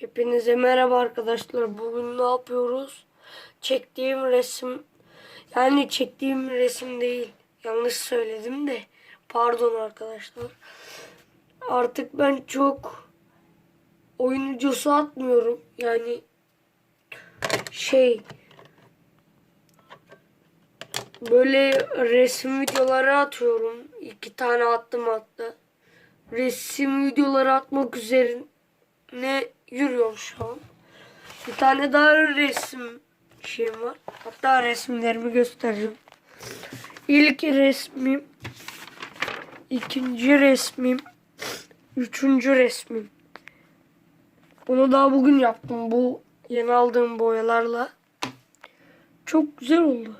Hepinize merhaba arkadaşlar. Bugün ne yapıyoruz? Çektiğim resim yani çektiğim resim değil. Yanlış söyledim de. Pardon arkadaşlar. Artık ben çok oyun videosu atmıyorum. Yani şey böyle resim videoları atıyorum. İki tane attım hatta. Resim videoları atmak üzerine yürüyorum şu an. Bir tane daha resim şeyim var. Hatta resimlerimi göstereceğim. İlk resmim, ikinci resmim, üçüncü resmim. Bunu daha bugün yaptım bu yeni aldığım boyalarla. Çok güzel oldu.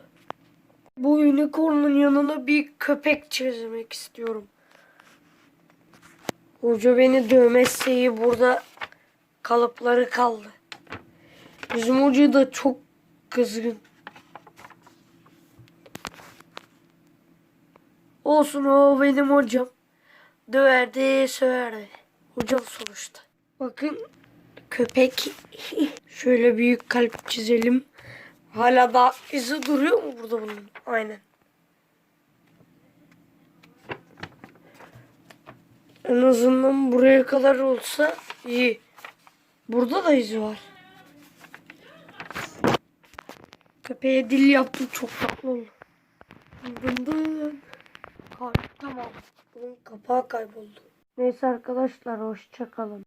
Bu unicorn'un yanına bir köpek çizmek istiyorum. Hoca beni dövmezse burada kalıpları kaldı. Bizim hoca da çok kızgın. Olsun o benim hocam. Döverdi söverdi. Hocam sonuçta. Bakın köpek. Şöyle büyük kalp çizelim. Hala da izi duruyor mu burada bunun? Aynen. En azından buraya kadar olsa iyi. Burada da izi var. Köpeğe dil yaptım çok tatlı oldu. Dın dın. Kay- Tamam. Bunun kapağı kayboldu. Neyse arkadaşlar hoşça kalın.